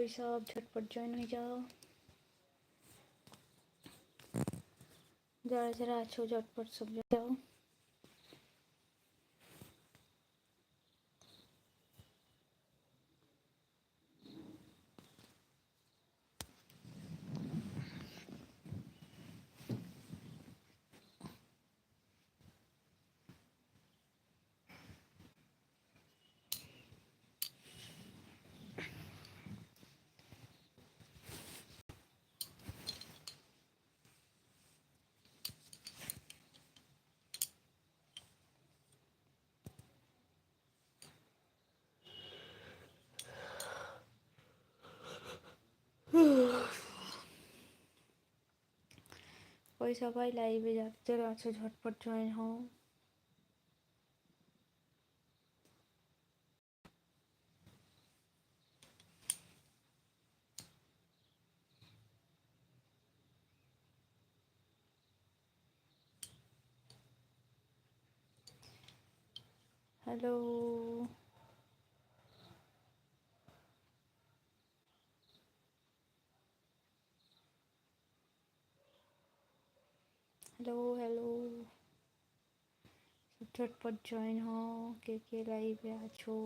ওই সব ঝটপট জয়েন হয়ে যাও। যারা যারা আছো ঝটপট সব যাও। ওই সবাই লাইভে যারা আছো ঝটপট জয়েন হও। হ্যালো হ্যালো হ্যালো ঝটপট জয়েন হও কে কে লাইভে আছো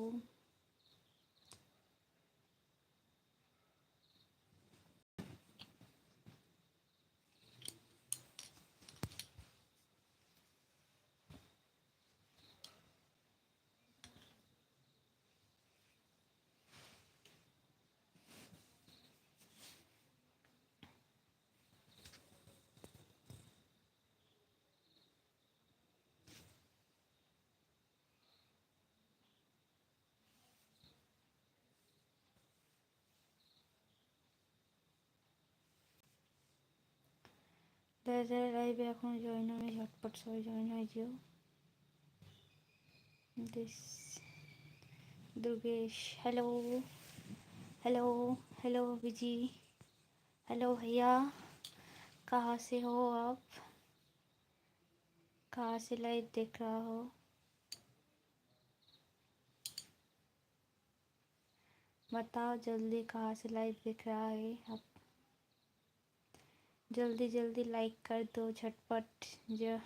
যারা যারা লাইভে এখন জয়েন হবে ঝটপট সবাই জয়েন হয়ে যেও this Durgesh hello hello hello Viji hello भैया कहाँ से हो आप कहाँ से लाइव देख रहा हो बताओ जल्दी कहाँ से लाइव देख रहा है आप जल्दी जल्दी लाइक कर दो, झटपट जो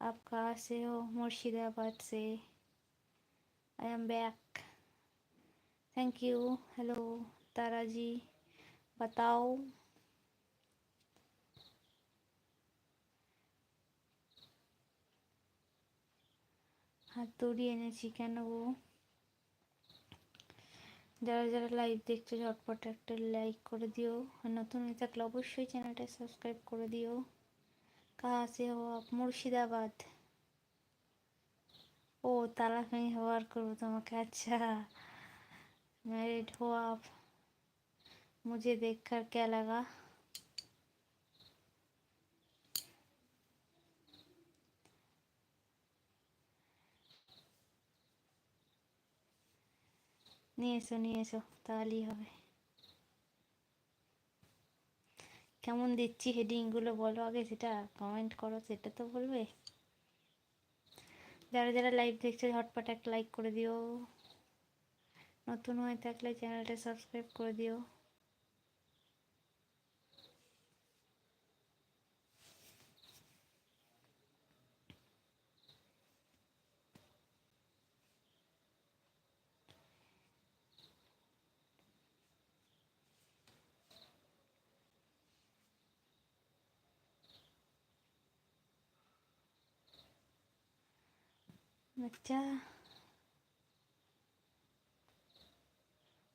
आप कहाँ से हो? मुर्शिदाबाद से। I am back thank you hello Tara ji. बताओ। हाँ तोड़ी एनर्जी क्या वो? যারা যারা লাইভ দেখছো ঝটপট একটা লাইক করে দিও আর নতুন হয়ে থাকলে অবশ্যই চ্যানেলটা সাবস্ক্রাইব করে দিও কাহা সে हो आप মুর্শিদাবাদ ও তালাক আমি হওয়ার করবো তোমাকে अच्छा मैरिड हो आप मुझे देखकर क्या लगा নিয়ে এসো নিয়ে এসো তাহলেই হবে কেমন দিচ্ছি হেডিংগুলো বলো আগে সেটা কমেন্ট করো সেটা তো বলবে যারা যারা লাইভ দেখছ ঝটপট একটা লাইক করে দিও নতুন হয়ে থাকলে চ্যানেলটা সাবস্ক্রাইব করে দিও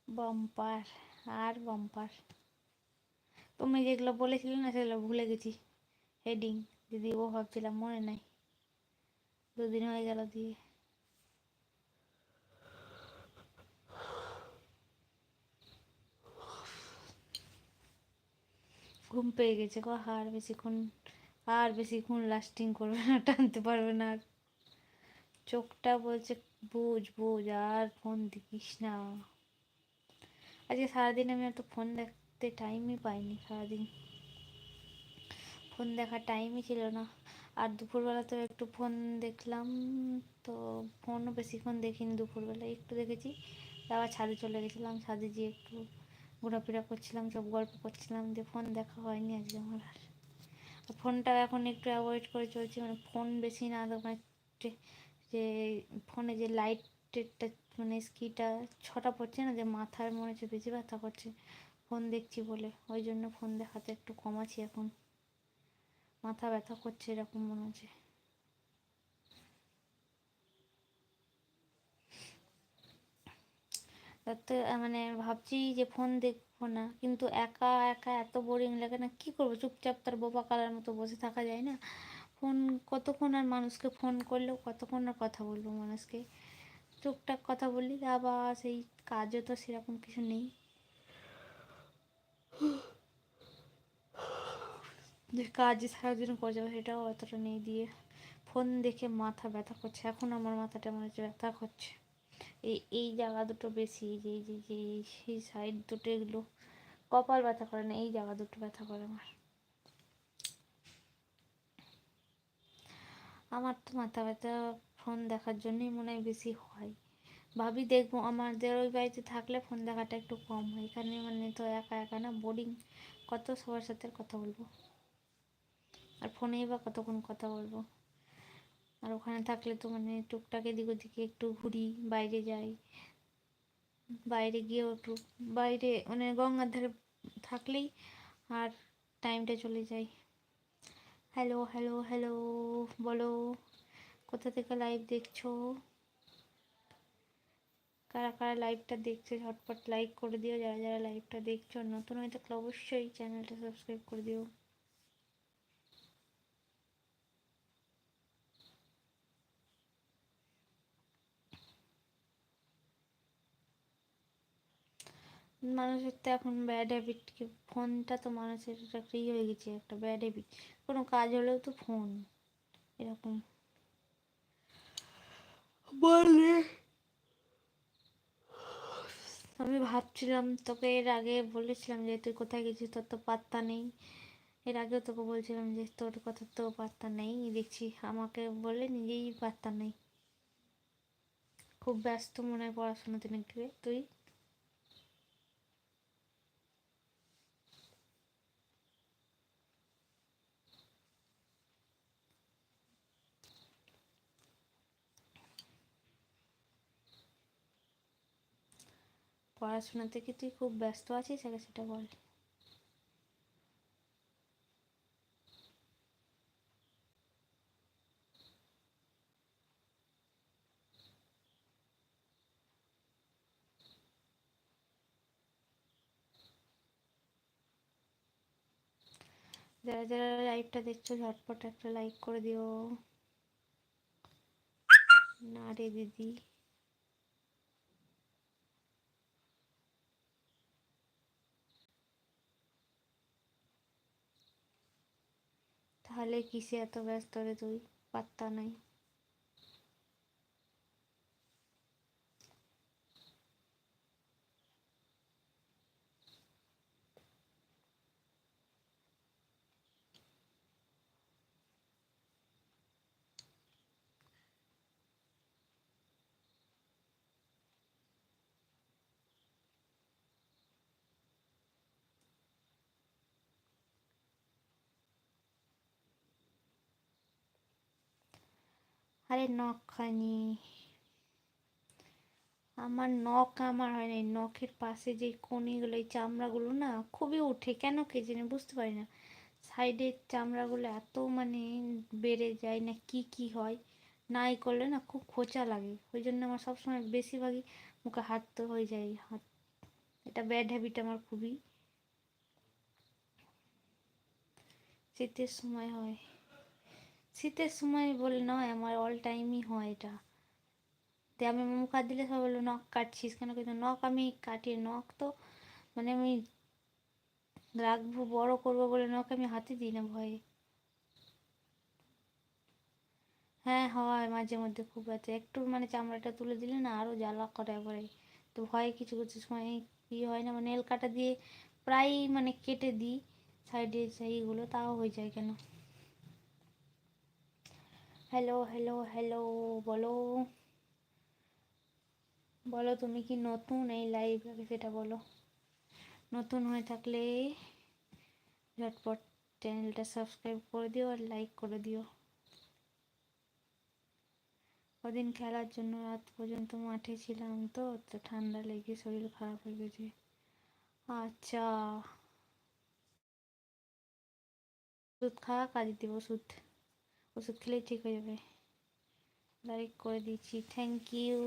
বাম্পার, আর বাম্পার। তুমি যেগুলো বলেছিলে না, সেগুলো ভুলে গেছি। হেডিং যদি ও ভাবছিলাম মনে নাই। দুদিন হয়ে গেল দিয়ে। ঘুম পেয়ে গেছে গো, আর বেশিক্ষণ আর বেশিক্ষণ লাস্টিং করবে না, টানতে পারবে না আর। চোখটা বলছে, বুঝ বুঝ, আর ফোন দেখিস না। আজকে সারাদিন আমি এত ফোন দেখতে টাইমই পাইনি, সারাদিন। ফোন দেখার টাইমই ছিল না। আর দুপুরবেলা তো একটু ফোন দেখলাম, তো ফোনও বেশিক্ষণ দেখিনি দুপুরবেলা, একটু দেখেছি। আবার ছাদে চলে গেছিলাম, ছাদে গিয়ে একটু ঘোরাফেরা করছিলাম, সব গল্প করছিলাম যে ফোন দেখা হয়নি আজকে আমার আর। ফোনটা এখন একটু অ্যাভয়েড করে চলছি মানে ফোন বেশি না মানে যে ফোনে যে লাইটেরটা মানে স্কিটা ছটা পড়ছে না, যে মাথার মনে হচ্ছে বেশি ব্যথা করছে, ফোন দেখছি বলে। ওই জন্য ফোন দেখাতে একটু কমাচ্ছি এখন। মাথা ব্যথা করছে এরকম মনে হচ্ছে। তো মানে ভাবছি যে ফোন দেখব না, কিন্তু একা একা এত বোরিং লাগে না, কি করব? চুপচাপ তার বোবা কালার মতো বসে থাকা যায় না। ফোন কতক্ষণ আর মানুষকে ফোন করলেও কতক্ষণ আর কথা বলব মানুষকে? টুকটাক কথা বললি, আবার সেই কাজও তো সেরকম কিছু নেই। যে কাজ সারাদিন করে যাবে সেটাও অতটা নেই দিয়ে ফোন দেখে মাথা ব্যথা করছে। এখন আমার মাথাটা মনে হচ্ছে ব্যথা করছে। এই এই জায়গা দুটো বেশি যে যে যে সেই সাইড দুটো এগুলো কপাল ব্যথা করে না, এই জায়গা দুটো ব্যথা করে আমার। আমার তো মাথা ব্যথা, ফোন দেখার জন্যই মনে হয় বেশি হয়। ভাবি দেখব, আমাদের ওই বাড়িতে থাকলে ফোন দেখাটা একটু কম হয়। এখানে মানে তো একা একা না বোরিং কত সবার সাথে কথা বলব? আর ফোনেই বা কতক্ষণ কথা বলব? আর ওখানে থাকলে তো মানে টুকটাক এদিক ওদিকে একটু ঘুরি, বাইরে যাই। বাইরে গিয়েও একটু বাইরে মানে গঙ্গার ধারে থাকলেই আর টাইমটা চলে যায়। হ্যালো হ্যালো হ্যালো, বলো, কোথা থেকে লাইভ দেখছ? কারা কারা লাইভটা দেখছ, ঝটপট লাইক করে দিও। যারা যারা লাইভটা দেখছ, নতুন হয়তো অবশ্যই চ্যানেলটা সাবস্ক্রাইব করে দিও। মানুষের তো এখন ব্যাড হ্যাবিট ফোনটা তো মানুষের একটা ইয়ে হয়ে গেছে একটা ব্যাড হ্যাবিট কোনো কাজ হলেও তো ফোন এরকম। বলে। আমি ভাবছিলাম তোকে এর আগে বলেছিলাম যে তুই কোথায় গেছিস তোর তো পাত্তা নেই। এর আগেও তোকে বলছিলাম যে তোর কথা তো পাত্তা নেই। দেখছি আমাকে বলে নিজেই পাত্তা নেই। খুব ব্যস্ত মনে হয় পড়াশোনাতে নাকি তুই? পড়াশোনা থেকে তুই খুব ব্যস্ত আছিস? আগে সেটা বল। যারা যারা লাইভটা দেখছ, ঝটপট একটা লাইক করে দিও। না রে দিদি। তাহলে কিসে এত ব্যস্ত রে তুই? পাত্তা নাই। আরে নখখানি। আমার নখ আমার হয় না নখের পাশে যে কনিগুলো এই চামড়াগুলো না খুবই উঠে, কেন কে জানি বুঝতে পারি না। সাইডের চামড়াগুলো এত মানে বেড়ে যায় না কি কি হয়, নাই করলে না খুব খোঁচা লাগে। ওই জন্য আমার সবসময় বেশিরভাগই মুখে হাত তো হয়ে যায়, হাত। এটা ব্যাড হ্যাবিট আমার খুবই। শীতের সময় হয়। শীতের সময় বলে নয়, আমার অল টাইমই হয় এটা। তো আমি মুখ হাত দিলে সব বলল নখ কাটছিস কেন? কিন্তু নখ আমি কাটি নখ তো মানে আমি রাখব, বড় করব বলে নখ আমি হাতে দিই না ভয়ে। হ্যাঁ হয়, মাঝে মধ্যে খুব আছে। একটু মানে চামড়াটা তুলে দিলে না আরও জ্বালা করে একবারে। তো ভয়ে কিছু কিছু সময় কী হয় না মানে নেল কাটা দিয়ে প্রায় মানে কেটে দিই, সাইডে সেইগুলো, তাও হয়ে যায় কেন? হ্যালো হ্যালো হ্যালো বলো। বলো তুমি কি নতুন এই লাইভ সেটা বলো। নতুন হয়ে থাকলে ঝটপট চ্যানেলটা সাবস্ক্রাইব করে দিও আর লাইক করে দিও। কদিন খেলার জন্য রাত পর্যন্ত মাঠে ছিলাম তো তো ঠান্ডা লেগে শরীর খারাপ হয়ে গেছে। আচ্ছা। ওষুধ খা কাজে দিব ওষুধ। ওষুধ খেলেই ঠিক হয়ে যাবে। লাইক করে দিচ্ছি। থ্যাংক ইউ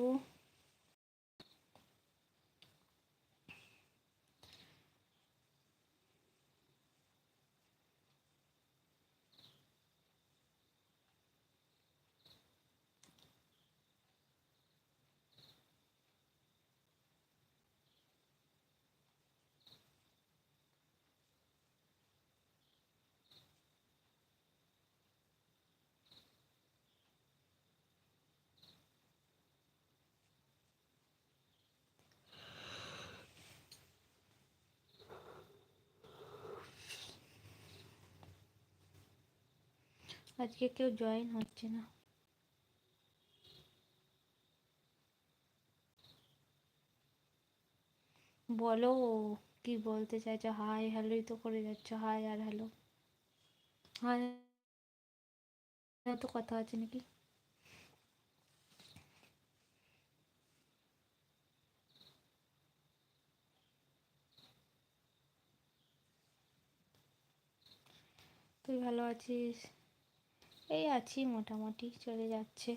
আজকে কেউ জয়েন হচ্ছে না। বলো, কি বলতে চাইছো? হাই হ্যালোই তো করে যাচ্ছ। হাই আর হ্যালো হাই তো কথা আছে নাকি? তুই ভালো আছিস? এই আছি মোটামুটি চলে যাচ্ছে।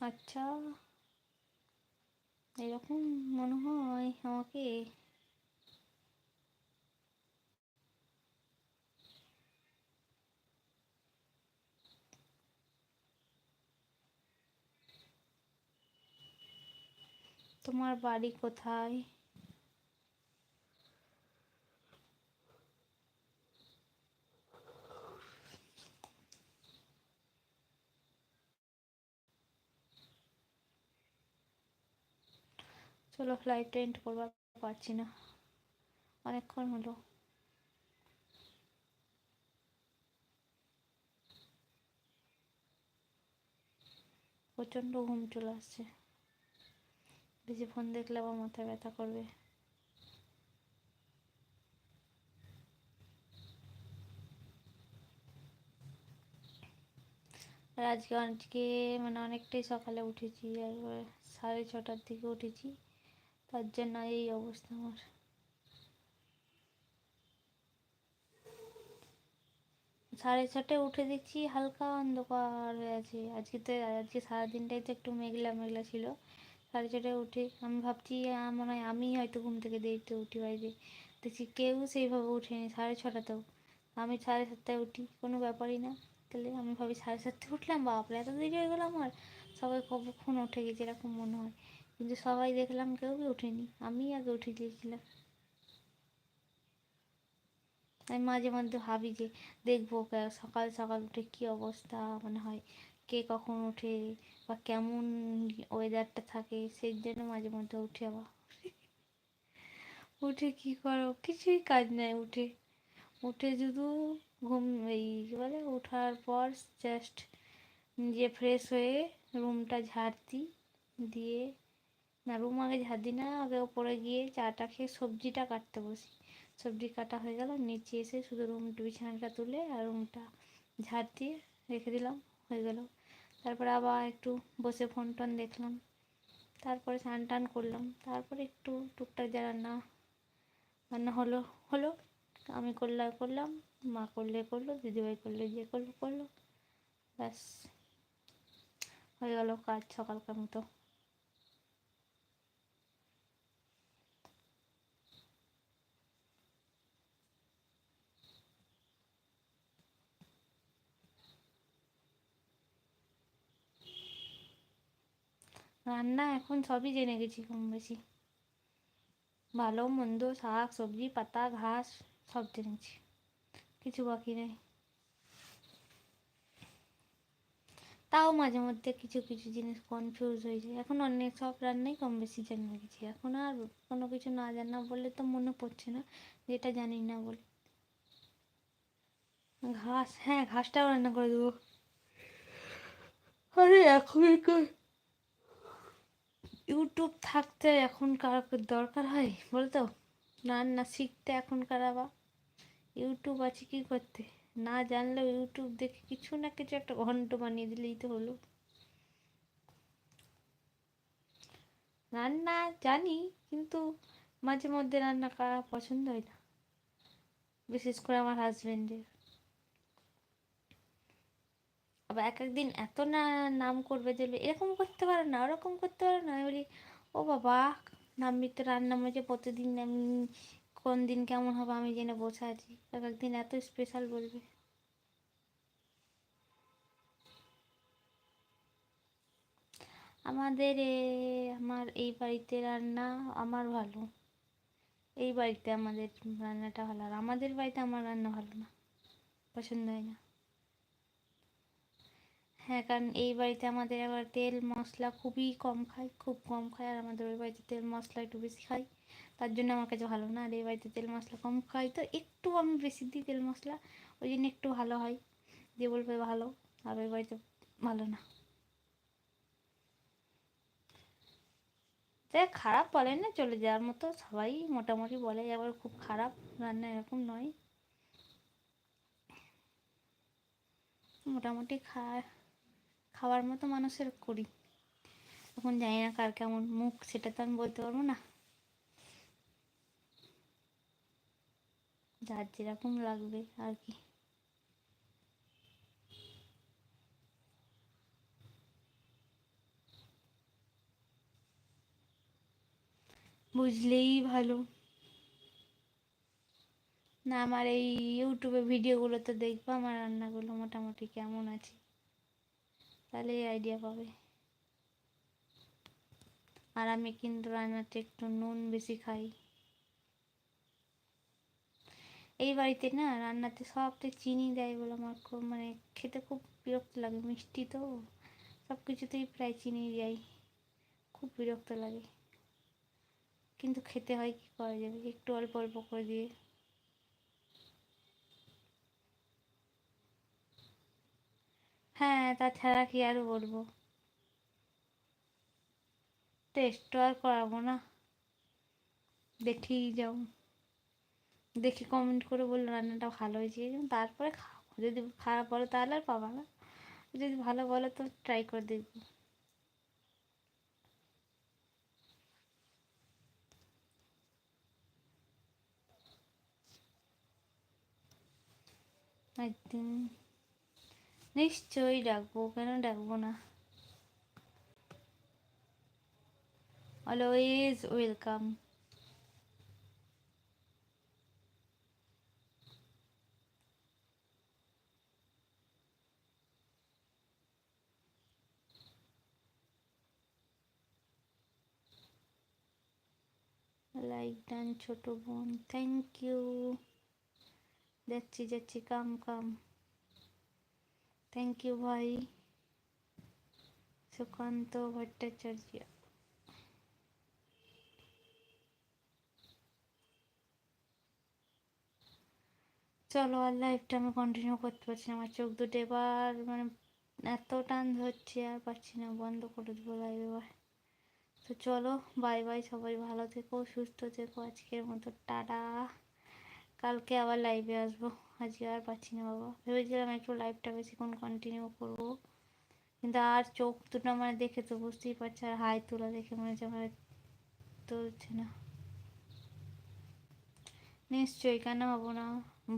আচ্ছা। এরকম মনে হয় আমাকে। তোমার বাড়ি কোথায়? চলো ফ্লাইটটা এন্ড করবার পারছি না। অনেকক্ষণ হলো। প্রচণ্ড ঘুম চলে আসছে। বেশি ফোন দেখলে আবার মাথা ব্যথা করবে। আর আজকে আজকে মানে অনেকটাই সকালে উঠেছি আর সাড়ে ছটার দিকে উঠেছি। তার জন্য এই অবস্থা আমার। সাড়ে ছটায় উঠে দেখছি হালকা অন্ধকার হয়ে আছে। আজকে তো, আজকে সারাদিনটাই তো একটু মেঘলা মেঘলা ছিল। সাড়ে ছটায় উঠে আমি ভাবছি মনে হয় আমি হয়তো ঘুম থেকে দেরিতে উঠি বাইরে দেখছি কেউ সেইভাবে উঠেনি সাড়ে ছটাতেও। আমি সাড়ে সাতটায় উঠি, কোনো ব্যাপারই না। তাহলে আমি ভাবি সাড়ে সাতটায় উঠলাম, বাপরে, এত দেরি হয়ে গেলো আমার। সবাই কখন উঠে গেছে এরকম মনে হয়। কিন্তু সবাই দেখলাম কেউ উঠেনি আমি আগে উঠে গিয়েছিলাম আমি মাঝে মধ্যে ভাবি যে দেখব সকাল সকাল উঠে কী অবস্থা মানে হয় কে কখন ওঠে বা কেমন ওয়েদারটা থাকে, সেই জন্য মাঝে মধ্যে উঠে আবার। উঠে কী করো? কিছুই কাজ নেই উঠে। উঠে শুধু ঘুম, এই বলে, ওঠার পর জাস্ট নিজে ফ্রেশ হয়ে রুমটা ঝাড় দিই দিয়ে না, রুম আগে ঝাড় না, আগে ওপরে গিয়ে চাটা খেয়ে সবজিটা কাটতে বসি। সবজি কাটা হয়ে গেল, নিচে এসে শুধু রুম বিছানাটা তুলে আর রুমটা ঝাড় দিয়ে রেখে দিলাম, হয়ে গেল। তারপরে আবার একটু বসে ফোন টোন দেখলাম। তারপরে স্নান টান করলাম। তারপরে একটু টুকটাক যা রান্না রান্না হলো হলো। আমি করলে করলাম, মা করলে করল, দিদিভাই করলে, যে করল করল। ব্যাস, হয়ে গেল কাজ সকালকার মতো। রান্না এখন সবই জেনে গেছি কম বেশি। ভালো, মন্দ, শাক, সবজি, পাতা, ঘাস, সব জেনেছি কিছু বাকি নেই। তাও মাঝে মধ্যে কিছু কিছু জিনিস কনফিউজ হয়ে যায়। এখন অনেক সব রান্নাই কম বেশি জেনে গেছি। এখন আর কোনো কিছু না জানা বললে তো মনে পড়ছে না, যেটা জানি না বলে। ঘাস হ্যাঁ ঘাসটাও রান্না করে দেবো। আরে এখনকার ইউটিউব থাকতে এখন কার দরকার হয়, বলতো? রান্না শিখতে এখনকার আবার ইউটিউব আছে কি করতে? না জানলেও ইউটিউব দেখে কিছু না কিছু একটা ঘন্ট বানিয়ে দিলেই তো হলো। রান্না জানি, কিন্তু মাঝে মধ্যে রান্না করা পছন্দ হয় না। বিশেষ করে আমার হাজবেন্ডের আবার এক একদিন এত না, নাম করবে যে এরকম করতে পারো না, ওরকম করতে পারো না। বলি, ও বাবা নামবি রান্না মাঝে প্রতিদিন কোন দিন কেমন হবে আমি জেনে বসে আছি। এক একদিন এত স্পেশাল বলবে। আমাদের আমার এই বাড়িতে রান্না আমার ভালো। এই বাড়িতে আমাদের রান্নাটা ভালো, আর আমাদের বাড়িতে আমার রান্না ভালো না, পছন্দ হয় না। হ্যাঁ কারণ এই বাড়িতে আমাদের আবার তেল মশলা খুবই কম খায় খুব কম খায় আর আমাদের ওই বাড়িতে তেল মশলা একটু বেশি খাই। তার জন্য আমার কাছে ভালো না, আর এই বাড়িতে তেল মশলা কম খাই, তো একটু আমি বেশি দিই তেল মশলা ওই জন্য একটু ভালো হয় দিয়ে বলবে ভালো, আর ওই বাড়িতে ভালো না। যে খারাপ বলে না, চলে যাওয়ার মতো সবাই মোটামুটি বলে, আবার খুব খারাপ রান্না এরকম নয়। মোটামুটি খা খাওয়ার মতো মানুষের করি। এখন জানি না কার কেমন মুখ, সেটা তো আমি বলতে পারব না। যার যেরকম লাগবে আর কি। বুঝলেই ভালো। না, আমার এই ইউটিউবে ভিডিওগুলো তো দেখব, আমার রান্নাগুলো মোটামুটি কেমন আছে। তাহলে এই আইডিয়া পাবে। আর আমি কিন্তু রান্নাতে একটু নুন বেশি খাই। এই বাড়িতে না রান্নাতে সবতে চিনি দেয় বলে আমার খুব মানে খেতে খুব বিরক্ত লাগে, মিষ্টি তো। সব কিছুতেই প্রায় চিনি দেয়। খুব বিরক্ত লাগে। কিন্তু খেতে হয় কি করা যাবে? একটু অল্প অল্প করে দিয়ে। হ্যাঁ তাছাড়া কি আর বলব? টেস্ট তো আর করাবো না। দেখেই যাও। দেখে কমেন্ট করে বলল রান্নাটা ভালো হয়েছে তারপরে খাব। যদি খারাপ বলো তাহলে আর পাবা না। যদি ভালো বলো তো ট্রাই করে দেখব। একদিন নিশ্চয়ই ডাকবো, কেন ডাকবো না? অলওয়েজ ওয়েলকাম লাইক ডান ছোট বোন। থ্যাংক ইউ যাচ্ছি যাচ্ছি। কাম কাম থ্যাংক ইউ ভাই সুকান্ত ভট্টাচার্য চলো, আর লাইফটা আমি কন্টিনিউ করতে পারছি না। আমার চোখ দুটো এবার মানে এত টান ধরছে, আর পাচ্ছি না। বন্ধ করে দেবো লাইভ এবার। তো চলো বাই বাই সবাই। ভালো থেকো, সুস্থ থেকো। আজকের মতো, টাটা। কালকে আবার লাইভে আসব। আজকে আর পাচ্ছি না বাবা। ভেবেছিলাম একটু লাইভটা বেশিক্ষণ কন্টিনিউ করব। কিন্তু আর চোখ দুটো মানে দেখে তো বুঝতেই পারছি, আর হাই তোলা দেখে মনে হচ্ছে আমার তুলছে না। নিশ্চয়ই কেন হব না?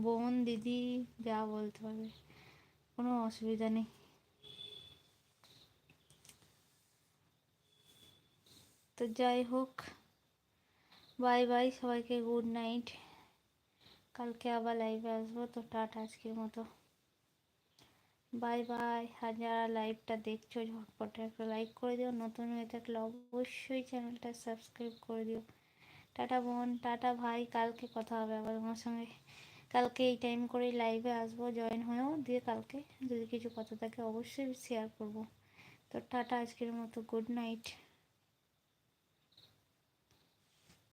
বোন, দিদি, যা বলতে পারবে, কোনো অসুবিধা নেই। তো যাই হোক বাই বাই সবাইকে গুড নাইট কালকে আবার লাইভে আসব, তো টাটা আজকের মতো। বাই বাই আর যারা লাইভটা দেখছ, ঝটপটে একটা লাইক করে দিও। নতুন হয়ে থাকলে অবশ্যই চ্যানেলটা সাবস্ক্রাইব করে দিও। টাটা বোন, টাটা ভাই। কালকে কথা হবে আবার তোমার সঙ্গে। কালকে এই টাইম করেই লাইভে আসব জয়েন হয়েও। দিয়ে কালকে যদি কিছু কথা থাকে অবশ্যই শেয়ার করব। তো টাটা আজকের মতো। Good night